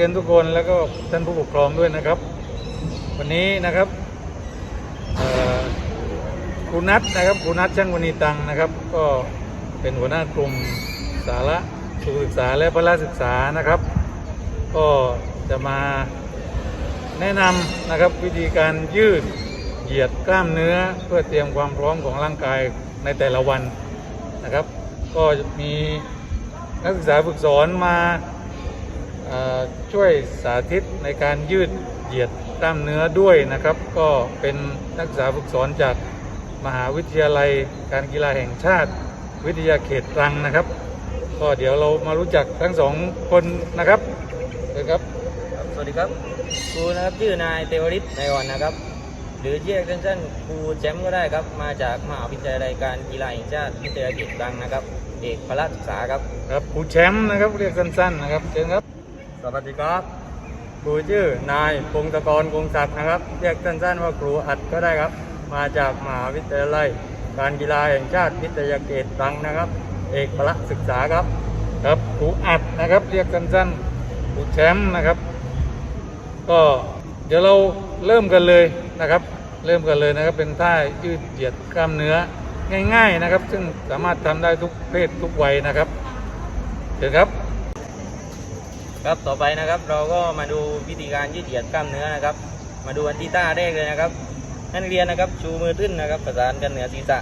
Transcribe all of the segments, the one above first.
รียนทุกคนแล้วก็ท่านผู้ปกครองด้วยนะครับ วันนี้นะครับครูนัทนะครับครูนัทช่างวณีตังนะครับ ก็เป็นหัวหน้ากลุ่มสาระสุขศึกษาและพละศึกษานะครับ ก็จะมาแนะนำนะครับวิธีการยืดเหยียดกล้ามเนื้อเพื่อเตรียมความพร้อมของร่างกายในแต่ละวันนะครับ ก็มีนักศึกษาฝึกสอนมา ช่วยสาธิตในการยืดเหยียดกล้ามเนื้อด้วยนะครับ ก็เป็นนักศึกษาฝึกสอนจากมหาวิทยาลัยการกีฬาแห่งชาติวิทยาเขตตรังนะครับ ก็เดี๋ยวเรามารู้จักทั้งสองคนนะครับเลยครับครับสวัสดีครับครูนะครับชื่อนายเตวริศนายอ่อนนะครับ หรือเรียกสั้นๆครูแชมป์ก็ได้ครับ มาจากมหาวิทยาลัยการกีฬาแห่งชาติวิทยาเขตตรังนะครับ เอกพละศึกษาครับครับครูแชมป์นะครับเรียกสั้นๆนะครับเชิญครับ สวัสดีครับครูชื่อนายพงศกรคงศักดิ์นะครับเรียกสั้นๆว่าครูอัดก็ได้ครับ มาจากมหาวิทยาลัย การกีฬาแห่งชาติวิทยาเขตตรังนะครับ เอกพละศึกษาครับ ครับครูอัดนะครับเรียกสั้นๆครูแชมป์นะครับ ก็เดี๋ยวเราเริ่มกันเลยนะครับ เริ่มกันเลยนะครับเป็นท่ายืดเหยียดกล้ามเนื้อง่าย ๆนะครับ ซึ่งสามารถทำได้ทุกเพศทุกวัยนะครับเชิญครับ ครับต่อไปนะครับเราก็มาดูวิธีการยืดเหยียดกล้ามเนื้อนะครับ มาดูอันที่ท่าแรกเลยนะครับนักเรียนนะครับชูมือขึ้นนะครับประสานกันเหนือศีรษะ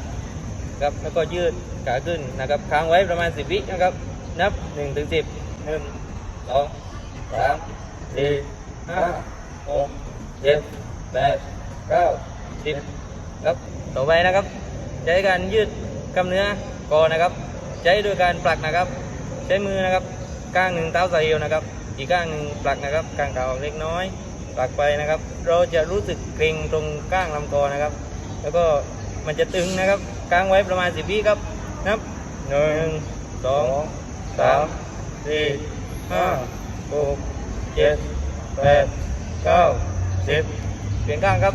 ครับแล้วก็ยืดขาขึ้นนะครับค้างไว้ประมาณ 10 วินะครับ นับ1ถึง10 1 2 3 4 5 6 7 8 9 10ครับต่อไปนะครับ ใช้การยืดกล้ามเนื้อคอนะครับ ใช้โดยการผลักนะครับ ใช้มือนะครับ ข้างหนึ่งเท้าส่เอวนะครับ อีกข้างหนึ่งผลักนะครับข้างขาออกเล็กน้อยผลักไปนะครับ เราจะรู้สึกเกร็งตรงก้างลำคอนะครับ แล้วก็มันจะตึงนะครับค้างไว้ประมาณสิบวิครับนับหนึ่งสองสามสี่ห้าหกเจ็ดแปดเก้าสิบเปลี่ยนข้างครับ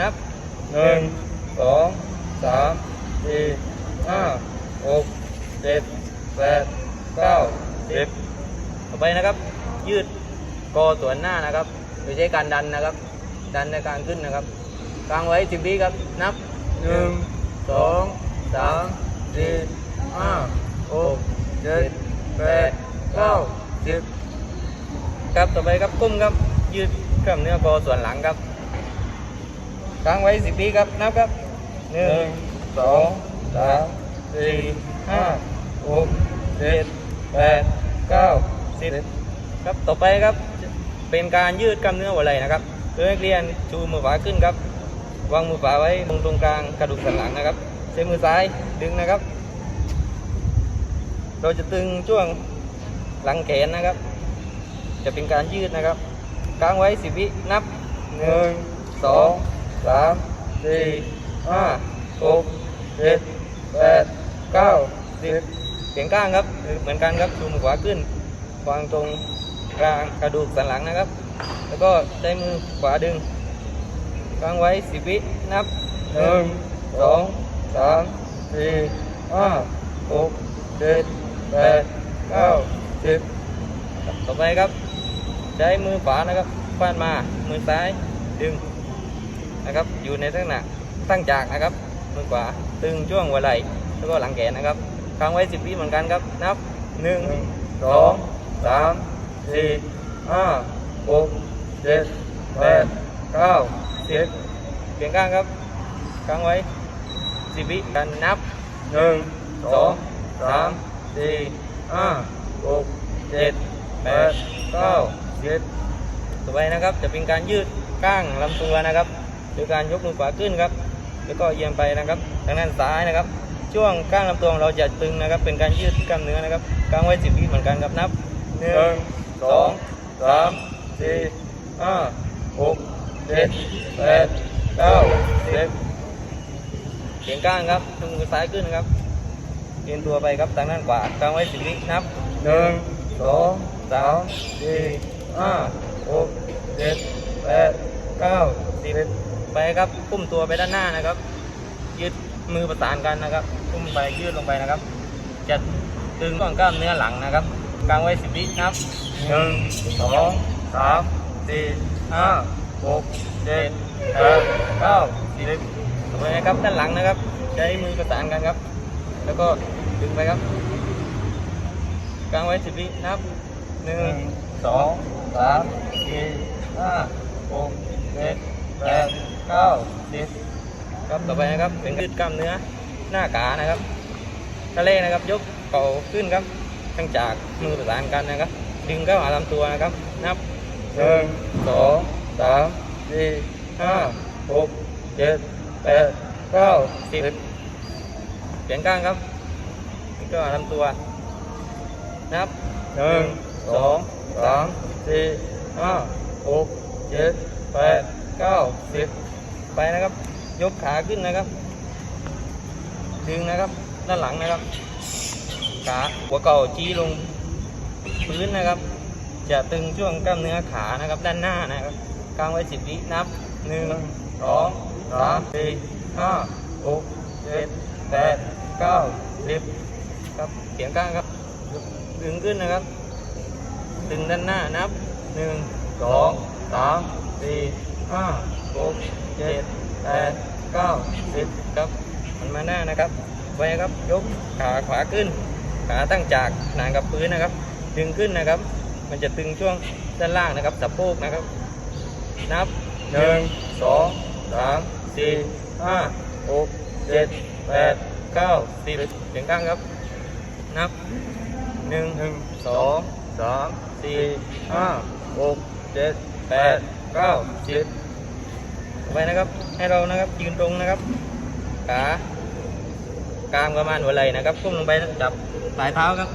นับหนึ่งสองสามสี่ห้าหกเจ็ดแปด เก้าสิบต่อไปนะครับ ยืดคอส่วนหน้านะครับโดยใช้การดันนะครับ ดันในการขึ้นนะครับกางไว้สิบวิครับ นับหนึ่งสองสามสี่ห้าหกเจ็ดแปดเก้าสิบครับต่อไปครับก้มครับ ยืดกล้ามเนื้อคอส่วนหลังครับค้างไว้สิบวิครับ นับครับหนึ่งสองสามสี่ห้าหกเจ็ด แปดเก้าสิบครับต่อไปครับเป็นการยืดกล้ามเนื้อหัวไหล่นะครับโดยนักเรียนชูมือขวาขึ้นครับวางมือขวาไว้ตรงตรงกลางกระดูกสันหลังนะครับใช้มือซ้ายดึงนะครับ เราจะตึงช่วงหลังแขนนะครับ จะเป็นการยืดนะครับค้างไว้สิบวินับหนึ่งสองสามสี่ห้าหกเจ็ดแปดเก้าสิบ เสียงก้างครับ เหมือนกันครับชูมือขวาขึ้นวางตรงกลางกระดูกสันหลังนะครับ แล้วก็ใช้มือขวาดึงค้างไว้สิบวินับหนึ่งสองสามสี่ห้าหกเจ็ดแปดเก้าสิบครับต่อไปครับ ใช้มือขวานะครับฟาดมามือซ้ายดึงนะครับ อยู่ในลักษณะตั้งจากนะครับ มือขวาตึงช่วงหัวไหล่แล้วก็หลังแขนนะครับ ค้างไว้สิบวิเหมือนกันครับ นับหนึ่งสองสามสี่ห้าหกเจ็ดแปดเก้าสิบเปลี่ยนข้างครับค้างไว้สิบวิกันนับหนึ่งสองสามสี่ห้าหกเจ็ดแปดเก้าสิบต่อไปนะครับ จะเป็นการยืดก้างลำตัวนะครับโดยการยกมือขวาขึ้นครับ แล้วก็เอียงไปนะครับทางด้านซ้ายนะครับ ช่วงก้างลำตัวของเราจะตึงนะครับ เป็นการยืดกล้ามเนื้อนะครับกางไว้สิบวิเหมือนกันครับนับหนึ่งสองสามสี่ห้าหกเจ็ดแปดเก้าสิบเสียงก้างครับยกมือซ้ายขึ้นนะครับเอียงตัวไปครับทางด้านขวากางไว้สิบวินับหนึ่งสองสามสี่ห้าหกเจ็ดแปดเก้าสิบไปครับพุ่มตัวไปด้านหน้านะครับยืด มือประสานกันนะครับพุ่มไปยืดลงไปนะครับ จะดึงก้อนกล้ามเนื้อหลังนะครับกางไว้สิบวินับหนึ่งสองสามสี่ห้าหกเจ็ดแปดเก้าสิบต่อไปนะครับด้านหลังนะครับ ใช้มือประสานกันครับ แล้วก็ดึงไปครับกางไว้สิบวินับหนึ่งสองสามสี่ห้าหกเจ็ดแปดเก้าสิบ ครับต่อไปนะครับเป็นยืดกล้ามเนื้อหน้าขานะครับทะเลนะครับ ยกเข่าขึ้นครับตั้งจากมือประสานกันนะครับ ดึงเข้าหาลำตัวนะครับ นับหนึ่งสองสามสี่ห้าหกเจ็ดแปดเก้าสิบเปลี่ยนข้างครับดึงเข้าหาลำตัว นับหนึ่งสองสามสี่ห้าหกเจ็ดแปดเก้าสิบไปนะครับ ยกขาขึ้นนะครับ ดึงนะครับ ด้านหลังนะครับ ขาหัวเก่าจี้ลงพื้นนะครับ จะตึงช่วงกล้ามเนื้อขานะครับ ด้านหน้านะครับกางไว้สิบวินับหนึ่งสองสามสี่ห้าหกเจ็ดแปดเก้าสิบครับเสียงก้างครับ ดึงขึ้นนะครับ ดึงด้านหน้านับหนึ่งสองสามสี่ห้าหกเจ็ด แปดเก้าสิบครับมันมาหน้านะครับไว้ครับยกขาขวาขึ้น ขาตั้งจากหนางกับพื้นนะครับ ดึงขึ้นนะครับ มันจะตึงช่วงด้านล่างนะครับสะโพกนะครับ นับหนึ่งสองสามสี่ห้าหกเจ็ดแปดเก้าสิบเสียงกลางครับ นับหนึ่งสองสามสี่ห้าหกเจ็ดแปดเก้าสิบ ไปนะครับ ให้เรานะครับยืนตรงนะครับ ขากลางประมาณหัวไหล่นะครับก้มลงไปจับปลายเท้าครับ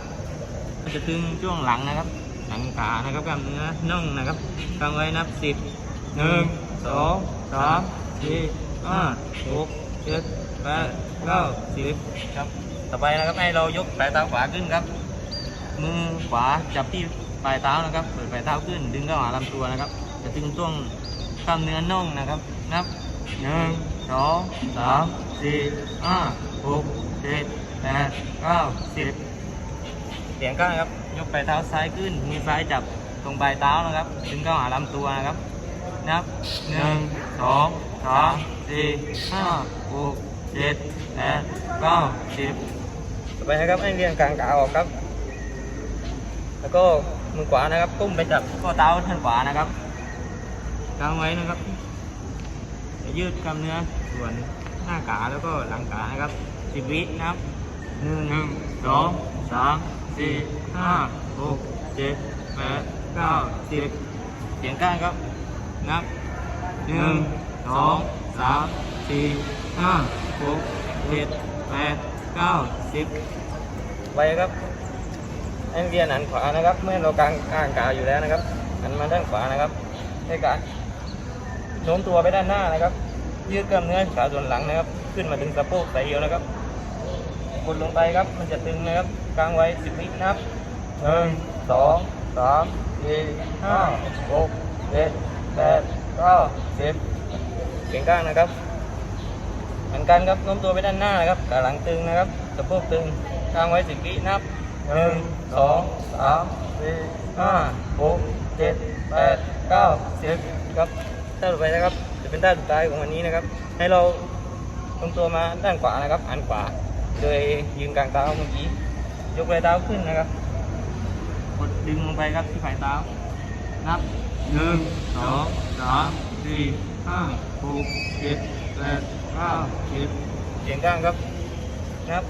มันจะตึงช่วงหลังนะครับ หลังขานะครับกล้ามเนื้อน่องนะครับกางไว้นับสิบหนึ่งสองสามสี่ห้าหกเจ็ดแปดเก้าสิบครับต่อไปนะครับให้เรายกปลายเท้าขวาขึ้นครับ มือขวาจับที่ปลายเท้านะครับเปิดปลายเท้าขึ้น ดึงเข้าหาลำตัวนะครับ จะตึงช่วงกล้ามเนื้อน่องนะครับ นับหนึ่งสองสามสี่ห้าหกเจ็ดแปดเก้าสิบเสียงก้าครับ ยกปลายเท้าซ้ายขึ้น มือซ้ายจับตรงปลายเท้านะครับดึงเข้าหาลำตัวนะครับ นับหนึ่งสองสามสี่ห้าหกเจ็ดแปดเก้าสิบต่อไปนะครับให้เรียงกลางขาออกครับ แล้วก็มือขวานะครับก้มไปจับข้อเท้าท่านขวานะครับกางไว้นะครับ จะยืดกล้ามเนื้อส่วนหน้าขาแล้วก็หลังขานะครับสิบวินะครับหนึ่งหนึ่งสองสามสี่ห้าหกเจ็ดแปดเก้าสิบเสียงก้านครับนับหนึ่งสองสามสี่ห้าหกเจ็ดแปดเก้าสิบไปครับให้เรียนหันขวานะครับ เมื่อเรากางกางขาอยู่แล้วนะครับหันมาด้านขวานะครับให้การ โน้มตัวไปด้านหน้านะครับ ยืดกล้ามเนื้อขาส่วนหลังนะครับ ขึ้นมาถึงสะโพกสายเอวนะครับ กดลงไปครับ มันจะตึงนะครับกางไว้สิบวินับหนึ่งสองสามสี่ห้าหกเจ็ดแปดเก้าสิบเก่งก้างนะครับเหมือนกันครับโน้มตัวไปด้านหน้านะครับขาหลังตึงนะครับสะโพกตึงกางไว้สิบวินับหนึ่งสองสามสี่ห้าหกเจ็ดแปดเก้าสิบครับ ท่าต่อไปนะครับ จะเป็นท่าสุดท้ายของวันนี้นะครับ ให้เราตรงตัวมาด้านขวานะครับหันขวา โดยยืนกลางเท้าเมื่อกี้ ยกปลายเท้าขึ้นนะครับ กดดึงลงไปครับที่ปลายเท้า นับหนึ่งสองสามสี่ห้าหกเจ็ดแปดเก้าสิบเสียงกลางครับนับ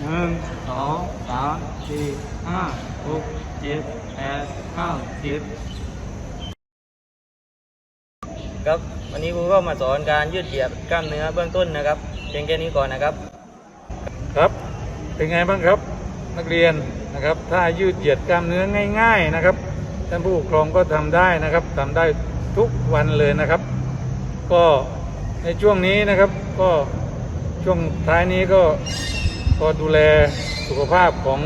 หนึ่งสองสามสี่ห้าหกเจ็ดแปดเก้าสิบ ครับวันนี้ครูก็มาสอนการยืดเหยียดกล้ามเนื้อเบื้องต้นนะครับเพียงแค่นี้ก่อนนะครับ ครับ เป็นไงบ้างครับ นักเรียนนะครับถ้ายืดเหยียดกล้ามเนื้อง่าย ๆนะครับท่านผู้ปกครองก็ทำได้นะครับทำได้ทุกวันเลยนะครับ ก็ในช่วงนี้นะครับก็ช่วงท้ายนี้ก็ก็ดูแลสุขภาพของ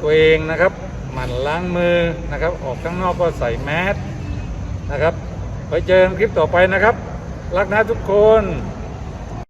ตัวเองนะครับ หมั่นล้างมือนะครับ ออกข้างนอกก็ใส่แมสนะครับ ไว้เจอกันคลิปต่อไปนะครับ รักนะทุกคน